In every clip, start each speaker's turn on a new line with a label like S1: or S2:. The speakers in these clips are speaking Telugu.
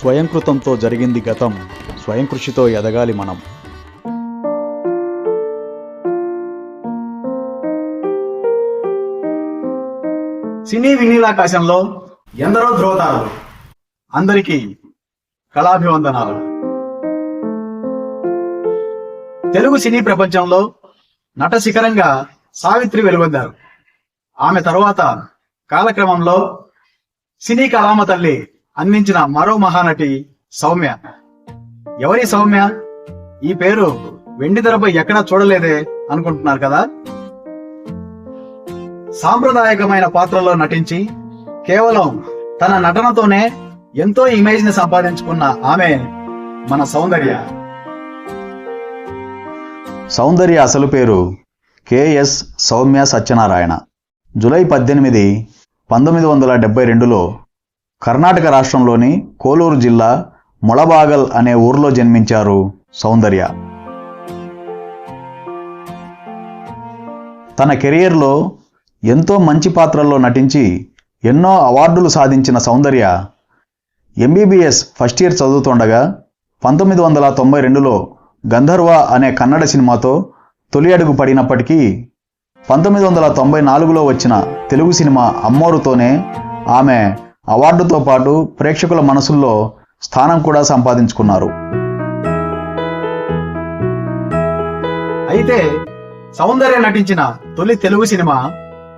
S1: స్వయంకృతంతో జరిగింది గతం. స్వయం కృషితో ఎదగాలి మనం.
S2: సినీ వినీలాకాశంలో ఎందరో ధ్రువతారలు అందరికీ కళాభివందనాలు. తెలుగు సినీ ప్రపంచంలో నట శిఖరంగా సావిత్రి వెలుగొందారు. ఆమె తరువాత కాలక్రమంలో సినీ కళామ తల్లి అందించిన మరో మహానటి సౌమ్య. ఎవరి సౌమ్య? ఈ పేరు వెండి తెరపై ఎక్కడా చూడలేదే అనుకుంటున్నారు కదా? సాంప్రదాయకమైన పాత్రలో నటించి కేవలం తన నటనతోనే ఎంతో ఇమేజ్ని సంపాదించుకున్న ఆమె మన సౌందర్య.
S1: సౌందర్య అసలు పేరు కెఎస్ సౌమ్య సత్యనారాయణ. జూలై పద్దెనిమిది పంతొమ్మిది వందల డెబ్బై రెండులో కర్ణాటక రాష్ట్రంలోని కోలూరు జిల్లా మొళబాగల్ అనే ఊర్లో జన్మించారు సౌందర్య. తన కెరియర్లో ఎంతో మంచి పాత్రల్లో నటించి ఎన్నో అవార్డులు సాధించిన సౌందర్య ఎంబీబీఎస్ ఫస్ట్ ఇయర్ చదువుతుండగా పంతొమ్మిది వందల తొంభై రెండులో గంధర్వ అనే కన్నడ సినిమాతో తొలి అడుగు పడినప్పటికీ పంతొమ్మిది వందల తొంభై నాలుగులో వచ్చిన తెలుగు సినిమా అమ్మోరుతోనే ఆమె అవార్డుతో పాటు ప్రేక్షకుల మనసుల్లో స్థానం కూడా సంపాదించుకున్నారు.
S2: అయితే సౌందర్య నటించిన తొలి Telugu cinema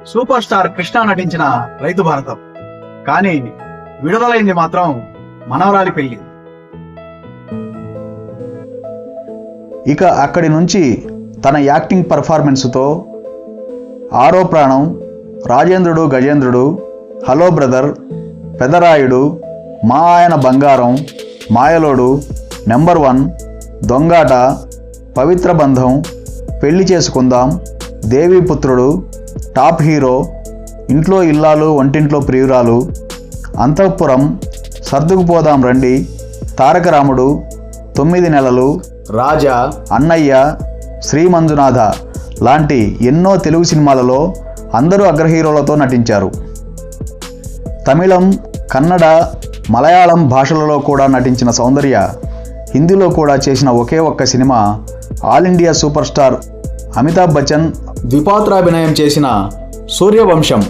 S2: super star Krishna నటించిన రైతు భారతం. కానీ విడుదలైంది మాత్రం మనవరాలి పెళ్ళి.
S1: ఇక అక్కడి నుంచి తన యాక్టింగ్ పర్ఫార్మెన్స్తో ఆరో ప్రాణం రాజేంద్రుడు గజేంద్రుడు హలో బ్రదర్ పెదరాయుడు మా ఆయన బంగారం మాయలోడు నెంబర్ వన్ దొంగాట పవిత్ర బంధం పెళ్ళి చేసుకుందాం దేవీపుత్రుడు టాప్ హీరో ఇంట్లో ఇల్లాలు వంటింట్లో ప్రియురాలు అంతఃపురం సర్దుకుపోదాం రండి తారకరాముడు తొమ్మిది నెలలు రాజా అన్నయ్య శ్రీ మంజునాథ లాంటి ఎన్నో తెలుగు సినిమాలలో అందరూ అగ్రహీరోలతో నటించారు. తమిళం కన్నడ మలయాళం భాషలలో కూడా నటించిన సౌందర్య హిందీలో కూడా చేసిన ఒకే ఒక్క cinema all India super star Amitabh Bachchan ద్విపాత్రాభినయం చేసిన సూర్యవంశం.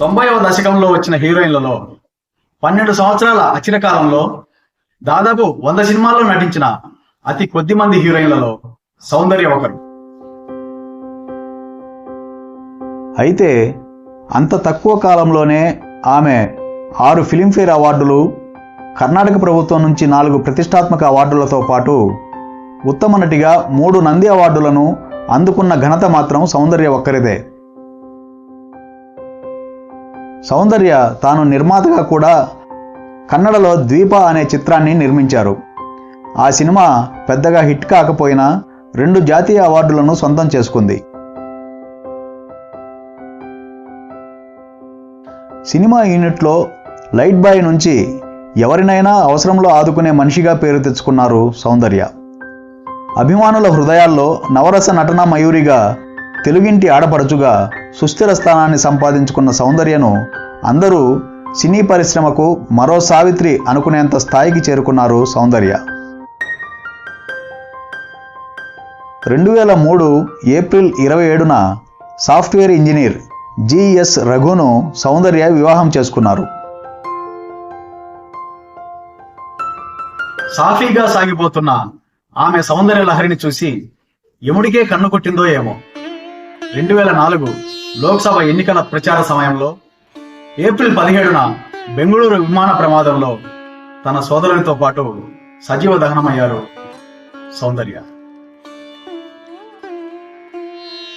S2: తొంభైవ దశకంలో వచ్చిన హీరోయిన్లలో పన్నెండు సంవత్సరాల అచిర కాలంలో దాదాపు వంద సినిమాల్లో నటించిన అతి కొద్ది మంది హీరోయిన్లలో సౌందర్య ఒకరు.
S1: అయితే అంత తక్కువ కాలంలోనే ఆమె ఆరు ఫిలింఫేర్ అవార్డులు కర్ణాటక ప్రభుత్వం నుంచి నాలుగు ప్రతిష్టాత్మక అవార్డులతో పాటు ఉత్తమ నటిగా మూడు నంది అవార్డులను అందుకున్న ఘనత మాత్రం సౌందర్య ఒక్కరిదే. సౌందర్య తాను నిర్మాతగా కూడా కన్నడలో ద్వీప అనే చిత్రాన్ని నిర్మించారు. ఆ సినిమా పెద్దగా హిట్ కాకపోయినా రెండు జాతీయ అవార్డులను సొంతం చేసుకుంది. సినిమా యూనిట్లో లైట్ బాయ్ నుంచి ఎవరినైనా అవసరంలో ఆదుకునే మనిషిగా పేరు తెచ్చుకున్నారు సౌందర్య. అభిమానుల హృదయాల్లో నవరస నటన మయూరిగా తెలుగింటి ఆడపడుచుగా సుస్థిర స్థానాన్ని సంపాదించుకున్న సౌందర్యను అందరూ సినీ పరిశ్రమకు మరో సావిత్రి అనుకునేంత స్థాయికి చేరుకున్నారు సౌందర్య. రెండు వేల మూడు ఏప్రిల్ ఇరవై ఏడున సాఫ్ట్వేర్ ఇంజనీర్ జిఎస్ రఘును సౌందర్య వివాహం చేసుకున్నారు.
S2: సాఫీగా సాగిపోతున్న ఆమె సౌందర్య లహరిని చూసి ఎముడికే కన్ను కొట్టిందో ఏమో. రెండు వేల నాలుగు లోక్సభ ఎన్నికల ప్రచార సమయంలో ఏప్రిల్ పదిహేడున బెంగళూరు విమాన ప్రమాదంలో తన సోదరునితో పాటు సజీవ దహనమయ్యారు సౌందర్య.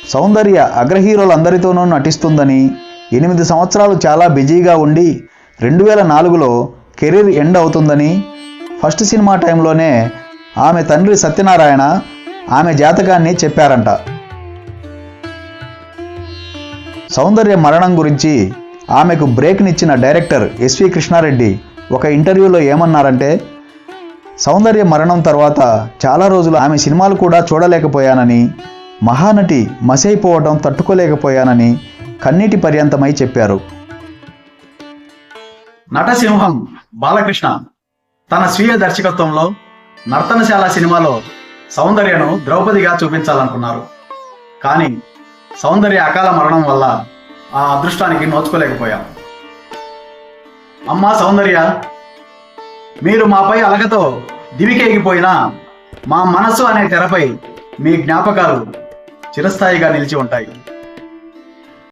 S1: సౌందర్య అగ్రహీరోలందరితోనూ నటిస్తుందని ఎనిమిది సంవత్సరాలు చాలా బిజీగా ఉండి రెండు వేల నాలుగులో కెరీర్ ఎండ్ అవుతుందని ఫస్ట్ సినిమా టైంలోనే ఆమె తండ్రి సత్యనారాయణ ఆమె జాతకాన్ని చెప్పారంట. సౌందర్య మరణం గురించి ఆమెకు బ్రేక్నిచ్చిన డైరెక్టర్ ఎస్వి కృష్ణారెడ్డి ఒక ఇంటర్వ్యూలో ఏమన్నారంటే సౌందర్య మరణం తర్వాత చాలా రోజులు ఆమె సినిమాలు కూడా చూడలేకపోయానని మహానటి మసైపోవడం తట్టుకోలేకపోయానని కన్నీటి పర్యంతమై చెప్పారు.
S2: నటసింహం బాలకృష్ణ తన స్వీయ దర్శకత్వంలో నర్తనశాల సినిమాలో సౌందర్యను ద్రౌపదిగా చూపించాలనుకున్నారు. కానీ సౌందర్య అకాల మరణం వల్ల ఆ అదృష్టానికి నోచుకోలేకపోయాం. అమ్మా సౌందర్య మీరు మాపై అలగతో దివికేగిపోయినా మా మనస్సు అనే తెరపై మీ జ్ఞాపకాలు చిరస్థాయిగా నిలిచి ఉంటాయి.